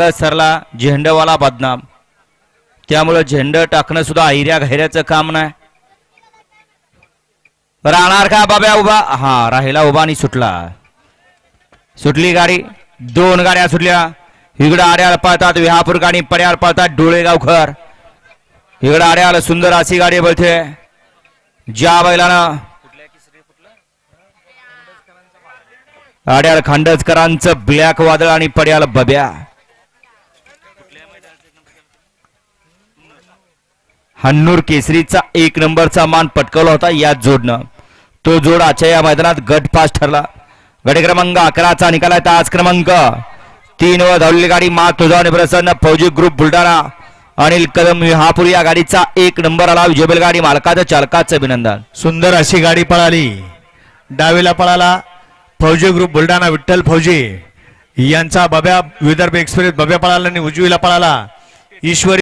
सरला झेंडवाला बदनाम. त्यामुळं झेंड टाकणं सुद्धा आहिऱ्या घैऱ्याचं काम नाही. राहणार का बाब्या उभा? हा राहिला उभा आणि सुटला. सुटली गाडी दोन गाड्या सुटल्या. इकडं आड्याला पळतात विहापूर गाडी पड्याला पळतात डोळेगावकर इकडं आड्याला सुंदर अशी गाडी बोलते. ज्या बैलानं आड्याला खांडजकरांचं ब्लॅक वादळ आणि पड्याला बब्या. हन्नूर केसरीचा एक नंबरचा मान पटकवला होता या जोडनं. तो जोड आजच्या या मैदानात गट पास ठरला. गट क्रमांक अकराचा निकाल आहे आज क्रमांक तीन व धावलेली गाडी मा तुझा प्रसन्न फौजी ग्रुप बुलढाणा अनिल कदम विहापूर या गाडीचा एक नंबर आला. विजयबेल गाडी मालकाचं चालकाचं अभिनंदन. सुंदर अशी गाडी पळाली. डावीला पळाला फौजी ग्रुप बुलढाणा विठ्ठल फौजी. यांचा बब्या विदर्भ एक्सप्रेस बब्या पळाला आणि उजवीला पळाला. ईश्वरी